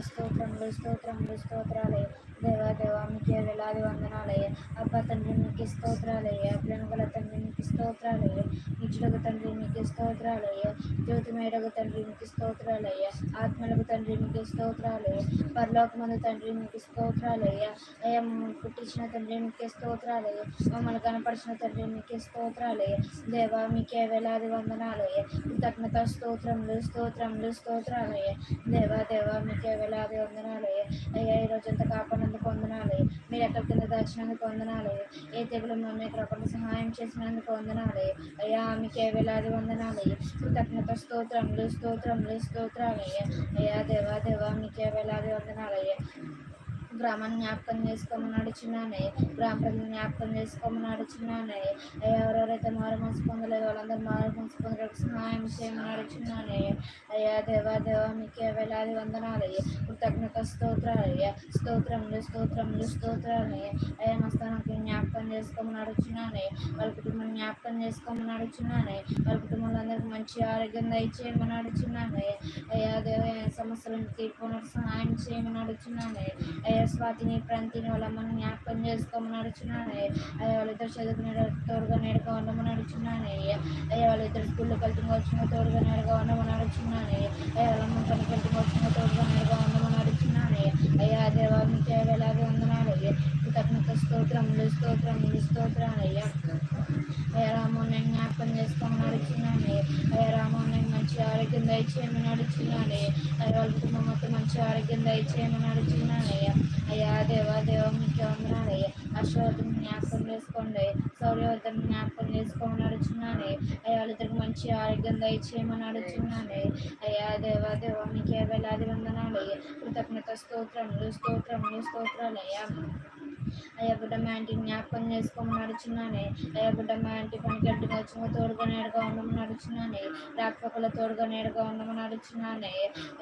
స్తోత్రములు స్తోత్రములు స్తోత్రాలే. దేవా దేవా మీకు వేలాది వందనాలయ్య. అబ్బా తండ్రి మీకు స్తోత్రాలయ్య. ప్రేమగల తండ్రి మీకు స్తోత్రాలయ్య. నిచ్చులకు తండ్రి మీకు స్తోత్రాలయ్య. జ్యోతి మేడకు తండ్రి మీకు స్తోత్రాలయ్య. ఆత్మలకు తండ్రి మీకు స్తోత్రాలయ్య. పరలోకమందు తండ్రి మీకు స్తోత్రాలయ్య. అయ్యా మమ్మల్ని పుట్టించిన తండ్రి మీకు స్తోత్రాలయ్య. మమ్మల్ని కనపరిచిన తండ్రి మీకు స్తోత్రాలయ్య. దేవా మీకే వేలాది వందనాలయ్య. కృతజ్ఞత స్తోత్రములు స్తోత్రములు స్తోత్రాలయ్య. దేవా దేవా మీకే వేలాది వందనాలయ్య. అయ్యా ఈరోజు అంత కాపాడినందుకు వందనాలయ్య. మీరు ఎక్కడి కింద దాచినందుకు వందనాలయ్య. ఏ తెగులు మమ్మీ రాకుండా సహాయం చేసినందుకు వందనాలయ్య. అయ్యా మీకే వేలాది వందనాలయ్య కృతజ్ఞత స్తోత్రములు స్తోత్రములు స్తోత్రాలయ్య అయ్యా దేవా దేవా మీకే వేలాది వందనాలయ్య గ్రామాన్ని జ్ఞాపకం చేసుకోమని అడుచున్నానే గ్రామ ప్రజలు జ్ఞాపకం చేసుకోమని అడుచున్నానే ఎవరెవరైతే మారు మనసు పొందలేదు వాళ్ళందరూ మారు మనసు పొందడానికి సహాయం చేయమని అడుచున్నానే అయ్యా దేవా దేవా మీకే వేలాది వందనాలు కృతజ్ఞత స్తోత్రాలయ్య. స్తోత్రములు స్తోత్రములు స్తోత్రాలు అయ్యా మస్తానికి జ్ఞాపకం చేసుకోమని అడుచున్నానే వాళ్ళ కుటుంబం జ్ఞాపకం చేసుకోమని అడుచున్నానే వాళ్ళ కుటుంబంలో అందరికి మంచి ఆరోగ్యం దయచేయమని అడుచున్నానే అయ్యా దేవ సమస్యలను తీర్పునకు సహాయం చేయమని అడుచున్నానే అయ్యా స్వాతిని ప్రాంతిని వాళ్ళ అమ్మని జ్ఞాపకం చేసుకోమని అడుచున్నాను అయ్యా వాళ్ళిద్దరు చదువుకునే తోడుగా నేడుగా ఉండమని అడుచున్నాను అయ్యా వాళ్ళిద్దరు స్కూల్లో కలిసి వచ్చిన తోడుగా నేడుగా ఉండమని అడుచున్నాను అయ్యా వాళ్ళ పని కలిసి వచ్చిన తోడుగా నేడుగా ఉండమని అయ్యా దేవా మీకు వేలాగే వందనాలు అయ్యా కృతజ్ఞత స్తోత్రములు స్తోత్రములు స్తోత్రాలు అయ్యా అయ్యా నేను జ్ఞాపకం చేసుకోమని అడుచున్నాను అయ్యా రామోని మంచి ఆరోగ్యం దయచేయమని అడుచున్నాను అయ్యా వాళ్ళ కుటుంబం మొత్తం మంచి ఆరోగ్యం దయచేయమని అడుచున్నాను అయ్యా అయ్యా దేవా దేవ మీకు వందనాలు అయ్యా జ్ఞాపకం చేసుకోండి. సౌర్యవర్ధన్ జ్ఞాపకం చేసుకోమని అడుచున్నాను అయ్యా వాళ్ళిద్దరికి మంచి ఆరోగ్యం దయచేయమని అడుచున్నాను దేవా దేవ మీకే వేలాది వందనాలు. కృతజ్ఞత స్తోత్రములు స్తోత్రములు స్తోత్రాలయ్యా అయ్యా బిడ్డ మా ఇంటి జ్ఞాపకం చేసుకోమని నడుచున్నానే. అయ్యా బిడ్డ మా ఇంటి పని గడ్డిగా వచ్చిన తోడుగా నేడుగా ఉండమని నడుచున్నానే. రాకపోకల తోడుగా నేడుగా ఉండమని నడుచున్నానే.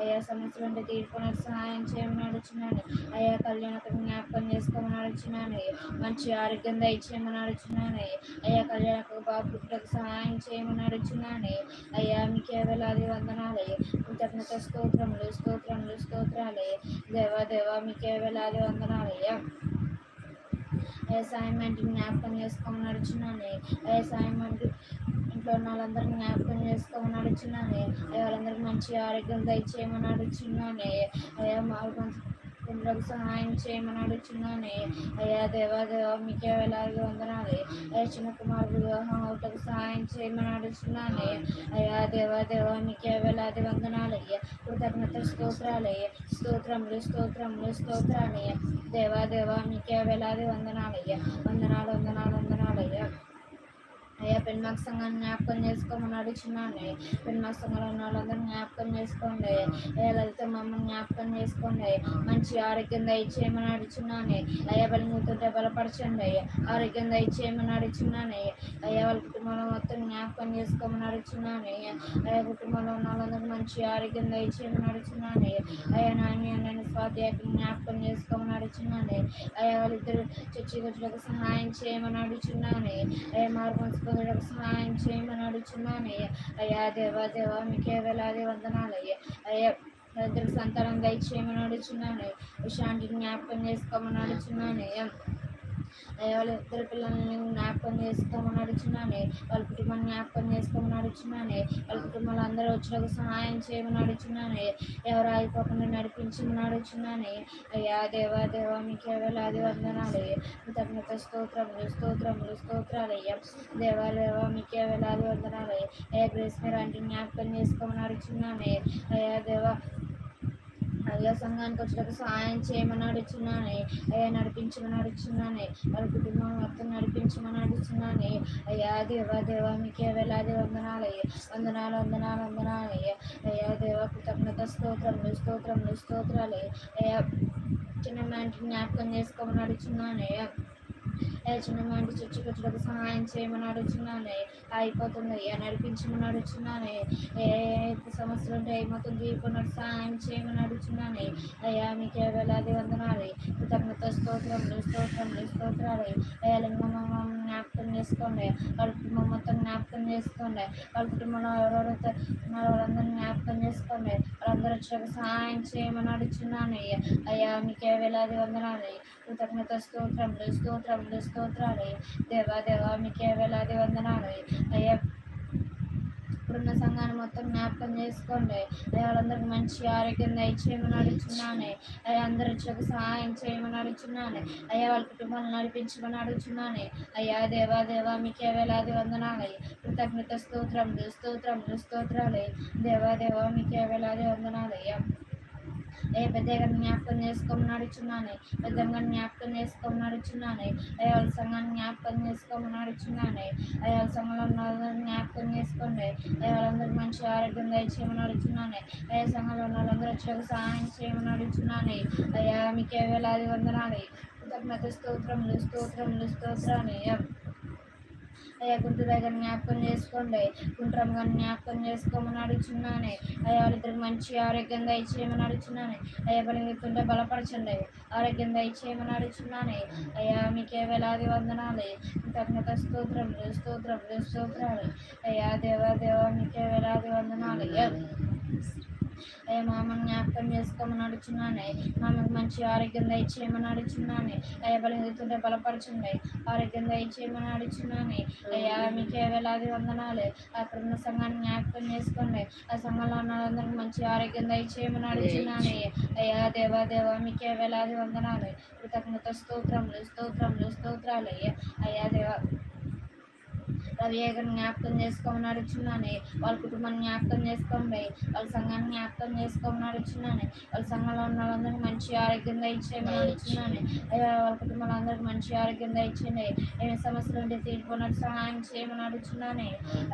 అయ్యా సమస్యలు ఉంటే తీర్పున సహాయం చేయమని నడుచున్నాను. అయ్యా కళ్యాణకు జ్ఞాపకం చేసుకోమని నడుచున్నాను. మంచి ఆరోగ్యం దయచేయమని నడుచున్నాను. అయ్యా కళ్యాణకు బాబు సహాయం చేయమని నడుచున్నాను. అయ్యా మీకే వేలాది వందనాలు. కృతజ్ఞత స్తోత్రములు స్తోత్రములు స్తోత్రాలు. దేవా దేవా మీకే వేలాది వందనాలయ్యా అసైన్మెంట్ జ్ఞాపకం చేసుకోమని నడుచున్నాను అసైన్మెంట్ ఇంట్లో ఉన్న వాళ్ళందరూ జ్ఞాపకం చేసుకోమని నడుచున్నాను వాళ్ళందరికీ మంచి ఆరోగ్యం దయచేయమని నడుచున్నాను అయ్యా మాకు కుండ్రకు సహాయం చేయమని అడుగుతున్నాను అయ్యా దేవా దేవ మీకే వేలాది వందనాలు. అయ్యా చిన్న కుమారుడు వివాహం అవుటకు సహాయం చేయమని అడుగుతున్నాను అయ్యా దేవా దేవ మీకే వేలాది వందనాలు అయ్యా కృతజ్ఞత స్తోత్రాలయ స్తోత్రములు స్తోత్రములు స్తోత్రాలయ దేవా దేవా మీకే వేలాది వందనాలు వందనాలు వందనాలు వందనాలయ్య. అయ్యా అయ్యా పెన్మాక్ సంఘాన్ని జ్ఞాపకం చేసుకోమని అడుగుతున్నాను పెన్మాక్ సంఘంలో ఉన్న వాళ్ళందరూ జ్ఞాపకం చేసుకోండి. అయ్యా లలిత మమ్మల్ని జ్ఞాపకం చేసుకోండి. మంచి ఆరోగ్యం దయచేయమని అడుగుతున్నాను అయ్యా బలిగుతుంటే బలపరచండి. అయ్యా ఆరోగ్యం దయచేయమని అడుగుతున్నాను అయ్యా వాళ్ళ కుటుంబంలో మొత్తం జ్ఞాపకం చేసుకోమని అడుగుతున్నాను అయ్యా కుటుంబంలో ఉన్న వాళ్ళందరూ మంచి ఆరోగ్యం దయచేయమని అడుగుతున్నాను అయ్యా నాని నేను స్వాతి జ్ఞాపకం చేసుకోమని అడుగుతున్నాను అయ్యా వాళ్ళిద్దరు చర్చి గుడ్లకు సహాయం చేయమని అడుగుతున్నాను అయ్యా మార్పు పొందడం సహాయం చేయమని అడుగుతున్నాను అయ్యా దేవా దేవా మీకే వేలాది వందనాలు అయ్యా అయ్యా ఇద్దరికి సంతానం దయచేయమని అడుగుతున్నాను శాంతిని జ్ఞాపకం చేసుకోమని అడుగుతున్నాను అయ్యా వాళ్ళ ఇద్దరు పిల్లల్ని జ్ఞాపకం చేసుకోమని అడుగుతున్నాను. వాళ్ళ కుటుంబాన్ని జ్ఞాపకం చేసుకోమని అడుగుతున్నాను. వాళ్ళ కుటుంబంలో అందరూ వచ్చినకు సహాయం చేయమని అడుగుతున్నాను. ఎవరు ఆగిపోకుండా నడిపించమని అడుగుతున్నాను. అయ్యా దేవా దేవా మీకు వేలాది వందనాలు. కృతజ్ఞత స్తోత్రములు స్తోత్రములు స్తోత్రాలు అయ్యా. దేవా దేవా మీకే వేలాది వందనాలు. అయ్యా గ్రేస్ మీరు అంటే జ్ఞాపకం చేసుకోమని అడుగుతున్నాను. అయ్యా దేవా అయ్యా సంఘానికి వచ్చేటప్పుడు సహాయం చేయమని అడుగుతున్నాను అయ్యా నడిపించమని అడుగుతున్నాను వాళ్ళ కుటుంబం మొత్తం నడిపించమని అడుగుతున్నాను అయ్యా దేవా దేవా మీకే వేలాది వందనాలు అయ్యా వందనాలు వందనాలు వందనాలు అయ్యా అయ్యా దేవా కృతజ్ఞత స్తోత్రములు స్తోత్రములు స్తోత్రాలు అయ్యా చిన్న మ్యాంటి జ్ఞాపకం చేసుకోమని అడుగుతున్నాను అయ్యా చిన్నమాంటి చర్చి కట్టడానికి సహాయం చేయమని అడుగుతున్నాను. అయిపోతుంది. అయ్యా నడిపించమని అడుగుతున్నాను. ఏ సమస్యలు ఉంటే ఏమవుతుంది? తీరుకున్నట్టు సహాయం చేయమని అడుగుతున్నాను. అయ్యా మీకే వేలాది వందనాలు. కృతజ్ఞత స్తోత్రములు స్తోత్రములు స్తోత్రాలు. అయ్యా లింగమ్మ జ్ఞాపకం చేసుకోండి. కడుపు మమ్మ చేసుకోండి వాళ్ళ కుటుంబంలో ఎవరెవరైతే ఉన్నారో వాళ్ళందరినీ జ్ఞాపకం చేసుకోండి వాళ్ళందరూ వచ్చాక సహాయం చేయమని అడుగుతున్నాను అయ్యా అయ్యా మీకే వేలాది వందనాలు. కృతజ్ఞత స్తోత్రములు స్తోత్రములు స్తోత్రాలు. దేవా దేవా మీకే వేలాది వందనాలు. అయ్యా ఇప్పుడున్న సంఘాన్ని మొత్తం జ్ఞాపకం చేసుకోండి. అయ్యా వాళ్ళందరికీ మంచి ఆరోగ్యం దయచేయమని అడుగుతున్నాను అయ్యా అందరూ సహాయం చేయమని అడుగుతున్నాను అయ్యా వాళ్ళ కుటుంబాలను నడిపించమని అడుగుతున్నాను అయ్యా దేవా దేవా మీకే వేలాది వందనాలు. కృతజ్ఞత స్తోత్రములు స్తోత్రములు స్తోత్రాలు. దేవా దేవా మీకే వేలాది వందనాలు. అయ్యా. ఏ పెద్దగా జ్ఞాపకం చేసుకోమన్నాడు అడుగుతున్నాను పెద్దగా జ్ఞాపకం చేసుకోమని అడుగుతున్నాను అయ్యాల సంఘాన్ని జ్ఞాపకం చేసుకోమన్నాడు అడుగుతున్నాను అయ్యా సంఘంలో ఉన్న జ్ఞాపకం చేసుకోండి అయ్యా మంచి ఆరోగ్యం దయచేయమని అడుగుతున్నాను అయ్యా సంఘంలో ఉన్న వాళ్ళందరూ వచ్చాక సహాయం చేయమని అడుగుతున్నాను అయ్యా మీకే వేలాది వందనాలి. కృతజ్ఞత స్తోత్రములు స్తోత్రములు స్తోత్రాలు అయ్యా అయ్యా గుంటు దగ్గర జ్ఞాపకం చేసుకోండి. గుంట్రం గారిని జ్ఞాపకం చేసుకోమని అడుగుతున్నాను అయ్యా వాళ్ళిద్దరికి మంచి ఆరోగ్యం దయచేయమని అడుగుతున్నాను అయ్యా బలిగిస్తుంటే బలపరచండి. ఆరోగ్యం దయచేయమని అడుగుతున్నాను అయ్యా మీకే వేలాది వందనాలు. కృతజ్ఞత స్తోత్రములు స్తోత్రములు స్తోత్రాలు. అయ్యా దేవా దేవా మీకే వేలాది వందనాలు. అయ్యా మామను మామని జ్ఞాపకం చేసుకోమని అడుగుతున్నాను మామకు మంచి ఆరోగ్యం దయచేయమని అడుగుతున్నాను అయ్యా బలహీనతుంటే బలపరచండి ఆరోగ్యం దయచేయమని అడుగుతున్నాను అయ్యా మీకే వేలాది వందనాలు. అక్కడ ఉన్న సంఘాన్ని జ్ఞాపకం చేసుకోండి. ఆ సంఘంలో ఉన్న వాళ్ళందరికీ మంచి ఆరోగ్యం దయచేయమని అడుగుతున్నాను అయ్యా దేవా దేవా మీకే వేలాది వందనాలు. కృతజ్ఞత స్తోత్రములు స్తోత్రములు స్తోత్రాలు అయ్యా. అయ్యా దేవా. రవి గారిని జ్ఞాపకం చేసుకోమని అడుగుతున్నాను వాళ్ళ కుటుంబాన్ని జ్ఞాపకం చేసుకోండి. వాళ్ళ సంఘాన్ని జ్ఞాపకం చేసుకోమని అడుగుతున్నాను వాళ్ళ సంఘంలో ఉన్న వాళ్ళందరికీ మంచి ఆరోగ్యం దయచేయమని అడుగుతున్నాను వాళ్ళ కుటుంబంలో అందరికీ మంచి ఆరోగ్యం దయచేయండి. ఏమి సమస్యలు ఉంటే తీర్పునట్టు సహాయం చేయమని అడుగుతున్నాను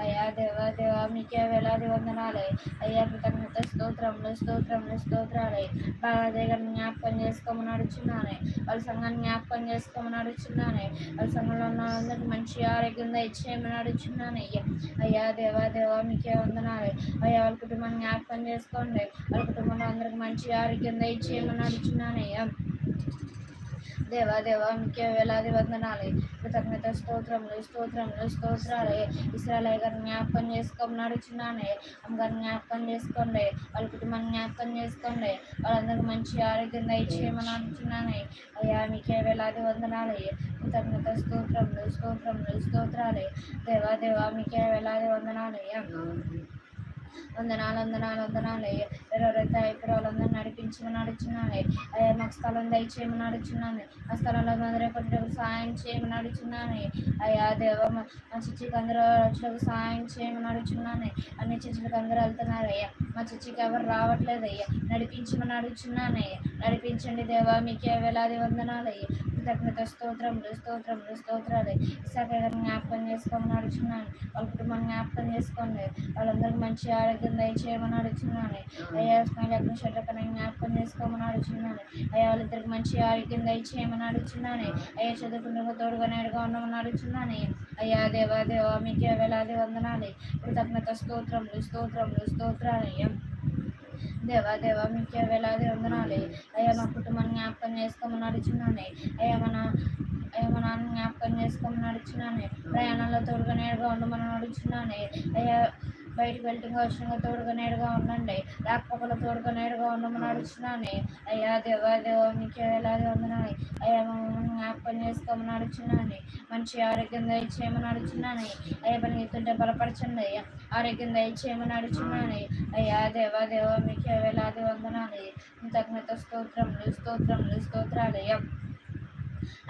అయ్యా దేవా దేవా మీకే వేలాది వందనాలు. అయ్యా కృతజ్ఞత స్తోత్రములు స్తోత్రములు స్తోత్రాలు. బాగా గారిని జ్ఞాపకం చేసుకోమని అడుగుతున్నాను వాళ్ళ సంఘాన్ని జ్ఞాపకం చేసుకోమని అడుగుతున్నాను వాళ్ళ సంఘంలో ఉన్న వాళ్ళందరికీ మంచి ఆరోగ్యం దయచేయమని నడుచున్నాను అయ్యా అయ్యా దేవా దేవా మీకే వందనాలు. అయ్యా వాళ్ళ కుటుంబాన్ని జ్ఞాపకం చేసుకోండి. వాళ్ళ కుటుంబంలో అందరికి మంచి ఆరోగ్యం దయచేయమని అడుగుతున్నాను అయ్యా దేవా దేవా మీకే వేలాది వందనాలు. కృతజ్ఞత స్తోత్రములు స్తోత్రములు స్తోత్రాలే. ఇస్రాలయ్య గారు జ్ఞాపకం చేసుకోమని అడుగుతున్నాను అమ్మగారు జ్ఞాపకం చేసుకోండి. వాళ్ళ కుటుంబాన్ని జ్ఞాపకం చేసుకోండి. వాళ్ళందరికీ మంచి ఆరోగ్యం దయచేయమని అడుగుతున్నాను అయ్యా మీకే వేలాది వందనాలు. కృతజ్ఞత స్తోత్రములు స్తోత్రములు స్తోత్రాలే. దేవా దేవా మీకే వేలాది వందనాలు. వందనాలు వందనాలు వందనాలు ఎవరైతే ఇప్పుడు వాళ్ళందరూ నడిపించమని నడుచున్నాను అయ్యా మాకు స్థలం దయచేయమని నడుచున్నాను. ఆ స్థలంలో అందరూ సాయం చేయమని నడుచున్నాను. అయ్యా దేవ మా చిచ్చికి అందరూ సాయం చేయమని నడుచున్నాను. అన్ని చిచ్చులకు అందరూ వెళ్తున్నారు అయ్యా. మా చిచ్చికి ఎవరు రావట్లేదు అయ్యా. నడిపించమని నడుచున్నాను అయ్యా. నడిపించండి దేవా మీకే వేలాది వందనాలు అయ్యా. కృతజ్ఞత స్తోత్రములు స్తోత్రములు స్తోత్రాలు ఇసాక జ్ఞాపకం చేసుకోమని నడుచున్నాను. వాళ్ళ కుటుంబాన్ని జ్ఞాపకం చేసుకోండి. వాళ్ళందరికీ మంచి కింద దయచేయమని అడుగుతున్నాను అయ్యా స్మైల్ షడ్రకని జ్ఞాపకం చేసుకోమని అడుగుతున్నాను అయ్యా వాళ్ళిద్దరికి మంచి ఆరోగ్యం దయచేయమని అడుగుతున్నాను అయ్యా చదువుకుంటున్న తోడుగా నేడుగా ఉండమని అడుగుతున్నాను అయ్యా దేవా దేవా మీకే వేలాది వందనాలు కృతజ్ఞత స్తోత్రములు స్తోత్రములు స్తోత్రాలు అయ్యా దేవా దేవా మీకే వేలాది వందనాలు అయ్యా మా కుటుంబాన్ని జ్ఞాపకం చేసుకోమని అడుగుతున్నాను అయ్యా మన అయ్యా మా నాన్న జ్ఞాపకం చేసుకోమని అడుగుతున్నాను ప్రయాణంలో తోడుగా నేడుగా ఉండమని అడుగుతున్నాను అయ్యా బయటకు వెళ్తుంగా వచ్చిన తోడుగా నేడుగా ఉండండి. రాకపోకల తోడుగా నేడుగా ఉండమని అడుగుతున్నాను. అయ్యా దేవా దేవా నీకే ఎలాగే ఉందని అయ్యా మమ్మల్ని జ్ఞాపకం చేసుకోమని అడుగుతున్నాను. మంచి ఆరోగ్యం దయచేయమని అడుగుతున్నాను. అయ్యా పని ఎత్తుంటే బలపరచండి. అయ్యా ఆరోగ్యం దయచేయమని అడుగుతున్నాను. అయ్యా దేవా దేవా మీకే వేలాది వందనాలు. కృతజ్ఞత స్తోత్రములు స్తోత్రములు స్తోత్రాలు.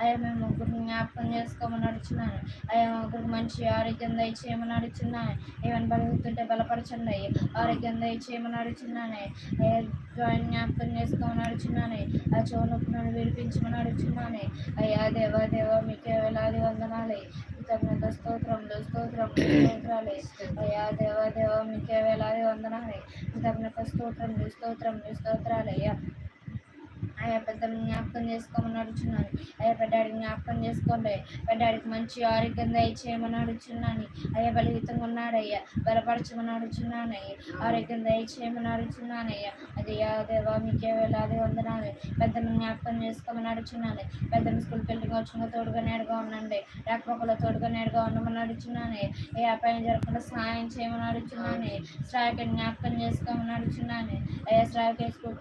అయ్యా మేము ముగ్గురు జ్ఞాపకం చేసుకోమని అడుచున్నాను. అయ్యా ముగ్గురు మంచి ఆరోగ్యం దయచేయమని అడుచున్నాను. ఏమైనా బలగుతుంటే బలపరచండి. ఆరోగ్యం దయచేయమని అడుచున్నాను. అయ్యా జాయిన్ జ్ఞాపకం చేసుకోమని అడుచున్నాను. ఆ చోనొప్పులను విడిపించమని అడుచున్నాను. అయ్యా దేవా దేవా మీకే వేలాది వందనాలు. కృతజ్ఞత స్తోత్రములు స్తోత్రములు స్తోత్రాలు. అయ్యా దేవా దేవా మీకే వేలాది వందనాలు. కృతజ్ఞత స్తోత్రములు స్తోత్రములు స్తోత్రాలు. అయ్యా అయ్యా పెద్దలు జ్ఞాపకం చేసుకోమని అడుగుచున్నాను అయ్యా పెద్దాడికి జ్ఞాపకం చేసుకోండి. పెద్దాడికి మంచి ఆరోగ్యం దయచేయమని అడుగుచున్నాను అయ్యా బలహీతంగా ఉన్నాడయ్యా బలపరచమని అడుగుచున్నానయ్యా ఆరోగ్యం దయచేయమని అడుగుచున్నానయ్యా అది దేవా మీకే వేలాది వందనాలు. పెద్దలు జ్ఞాపకం చేసుకోమని అడుగుచున్నాను పెద్దలు స్కూల్కి వెళ్ళి వచ్చిన తోడుగా నేడుగా ఉండండి. రాకపోకలో తోడుగా నేడుగా ఉండమని అడుగుచున్నాను ఏ అపాయం జరగకుండా సహాయం చేయమని అడుగుచున్నాను శ్రావకి జ్ఞాపకం చేసుకోమని అడుగుచున్నాను అయ్యా. శ్రావకి స్కూల్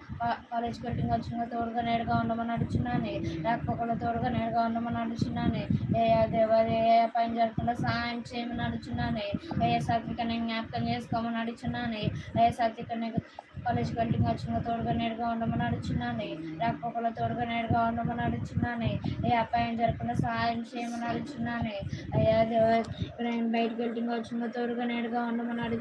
కాలేజ్కి వెళ్ళి వచ్చిన తోడుగా నేడుగా ఉండమని అడుగుచున్నాను రాకపోకలో తోడుగా నేడుగా ఉండమని అడుగుచున్నాను ఏ దేవా ఏ పని జరగకుండా సహాయం చేయమని అడుగుచున్నాను ఏ సాత్వికని జ్ఞాపకం చేసుకోమని అడుగుచున్నాను ఏ సాత్విక నేను కాలేజ్ బిల్డింగ్ వచ్చిన తోడుగా నేడుగా ఉండమని అడుచున్నాను. రాకపోకలో తోడుగా నేడుగా ఉండమని అడుచున్నాను. ఏ అపాయం జరగకుండా సహాయం చేయమని అడుచున్నాను. అయ్యా దేవ బయటకు వెళ్ళి వచ్చిన తోడుగా నేడుగా ఉండమని అడుగు